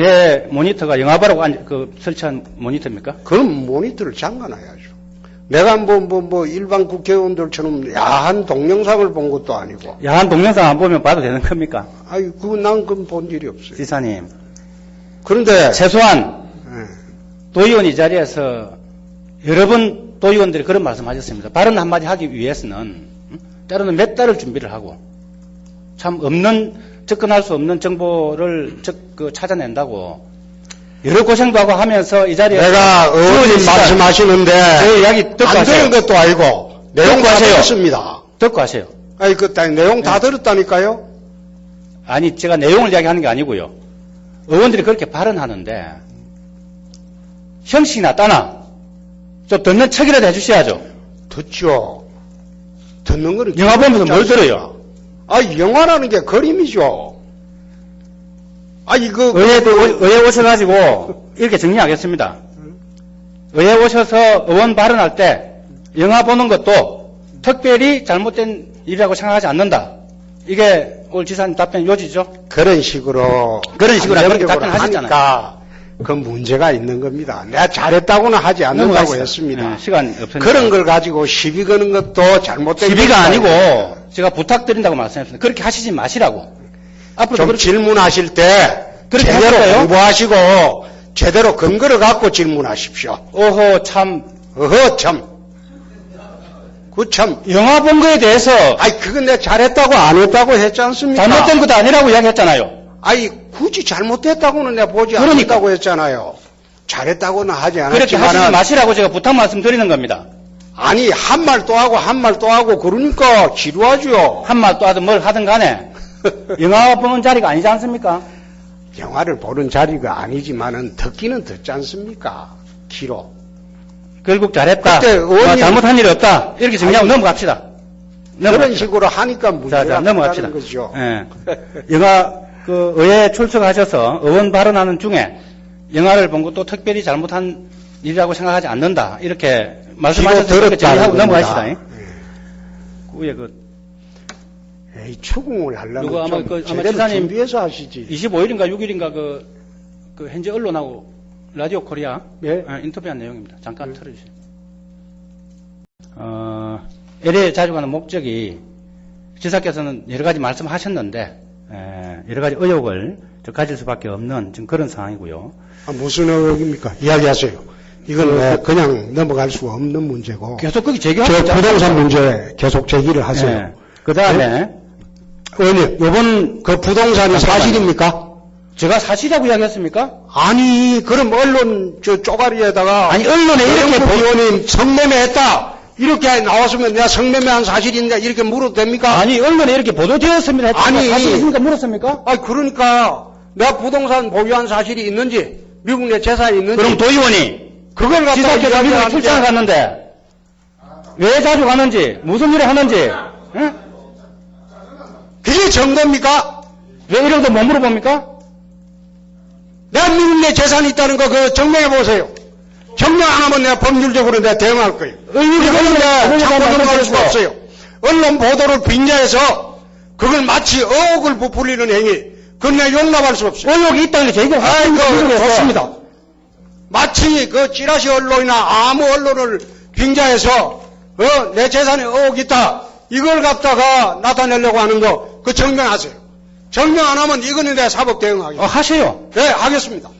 예, 모니터가 영화보라고 앉- 그 설치한 모니터입니까? 그럼 모니터를 잠가놔야죠. 내가 뭐, 뭐, 뭐, 일반 국회의원들처럼 야한 동영상을 본 것도 아니고. 야한 동영상 안 보면 봐도 되는 겁니까? 아이, 그거 난 그건 본 일이 없어요. 지사님. 그런데, 최소한 예, 도의원 이 자리에서 여러 번 도의원들이 그런 말씀 하셨습니다. 발언 한마디 하기 위해서는 음, 때로는 몇 달을 준비를 하고 참 없는 접근할 수 없는 정보를 적- 그 찾아낸다고 여러 고생도 하고 하면서 이 자리에 내가 의원님 말씀하시는데, 제 이야기 듣고 안 하세요. 되는 것도 아니고, 내용 듣고 다 하세요. 들었습니다. 듣고 하세요. 아니, 그, 다- 내용 다 들었다니까요? 아니 제가 내용을 이야기하는 게 아니고요. 의원들이 그렇게 발언하는데 형식이나 따나 좀 듣는 척이라도 해주셔야죠. 듣죠. 듣는 거는. 영화 보면서 뭘? 들어요? 아, 영화라는 게 그림이죠. 아, 이거. 의회도 의회 오셔가지고 이렇게 정리하겠습니다. 의회 오셔서 의원 발언할 때 영화 보는 것도 특별히 잘못된 일이라고 생각하지 않는다. 이게 올 지사님 답변 요지죠? 그런 식으로 그런 식으로 그렇게 답변하셨잖아요. 그 문제가 있는 겁니다. 내가 잘했다고는 하지 않는다고 넘어가시죠. 했습니다. 네, 시간 없으니까. 그런 걸 가지고 시비 거는 것도 잘못된 시비가. 아니고 제가 부탁드린다고 말씀했습니다. 그렇게 하시지 마시라고. 앞으로 좀 그렇게 질문하실 때 그렇게 제대로 하실까요? 공부하시고 제대로 근거를 갖고 질문하십시오. 오호 참 어허 참. 그 참. 영화 본 거에 대해서 아이 그건 내가 잘했다고 안 했다고 했지 않습니까? 잘못된 것도 아니라고 이야기했잖아요. 아이 굳이 잘못됐다고는 내가 보지 그러니까. 않는다고 했잖아요. 잘했다고는 하지 그렇게 하시지 않았지만 마시라고 제가 부탁 말씀드리는 겁니다. 아니 한 말 또 하고 한 말 또 하고 그러니까 지루하죠. 한 말 또 하든 뭘 하든 간에 영화 보는 자리가 아니지 않습니까? 영화를 보는 자리가 아니지만은 듣기는 듣지 않습니까? 기로. 결국 잘했다. 그때 어, 잘못한 일이 없다. 이렇게 정리하고 넘어갑시다. 그런 넘어갑시다. 식으로 하니까 자, 문제가 자, 넘어갑시다. 거죠. 예. 영화 그 의회 출석하셔서 의원 발언하는 중에 영화를 본 것도 특별히 잘못한 일이라고 생각하지 않는다. 이렇게 그렇게 정리하고 넘어가시다. 겁니다. 그 위에 그 에이, 추궁을 하려면 아마 좀 그- 아마 지사님 준비해서 하시지. 25일인가 6일인가 그, 그 현재 언론하고 라디오 코리아 예. 아, 인터뷰한 내용입니다. 잠깐 틀어주세요. 어, LA 자주 가는 목적이 지사께서는 여러 가지 말씀하셨는데 에, 여러 가지 의혹을 저 가질 수밖에 없는 지금 그런 상황이고요. 아, 무슨 의혹입니까? 이야기하세요. 이건 왜 그냥 넘어갈 수 없는 문제고. 계속 거기 저 제기하고 부동산 문제 계속 제기를 하세요. 그 다음에 의원님, 요번 그 부동산이 사실입니까? 제가 사실이라고 이야기했습니까? 아니, 그럼 언론 저 쪼가리에다가 아니 언론에 이렇게 보- 의원님 성매매했다. 이렇게 나왔으면 내가 성매매한 사실인데 이렇게 물어도 됩니까? 아니 언론에 이렇게 보도되었습니다. 아니. 사실이십니까? 물었습니까? 아, 그러니까 내가 부동산 보유한 사실이 있는지 미국 내 재산이 있는지 그럼 도의원이 그걸 갖다가 지사께서 출장을 갔는데 왜 자주 가는지 무슨 일을 하는지 응? 그게 정도입니까? 왜 이런 거 못 물어봅니까? 내가 미국 내 재산이 있다는 거 그 증명해 보세요. 증명 안 하면 내가 법률적으로 내가 대응할 거예요. 이거는 내가 대한 넘어갈 수가. 없어요. 언론 보도를 빙자해서 그걸 마치 의혹을 부풀리는 행위 그건 내가 용납할 수 없어요. 의혹이 있다는 게 제기를 아이고. 좋습니다. 마치 그 찌라시 언론이나 아무 언론을 빙자해서 어, 내 재산에 의혹이 있다. 이걸 갖다가 나타내려고 하는 거 그 증명하세요. 증명 안 하면 이거는 내가 사법 대응하겠습니다. 어, 하세요. 네, 하겠습니다.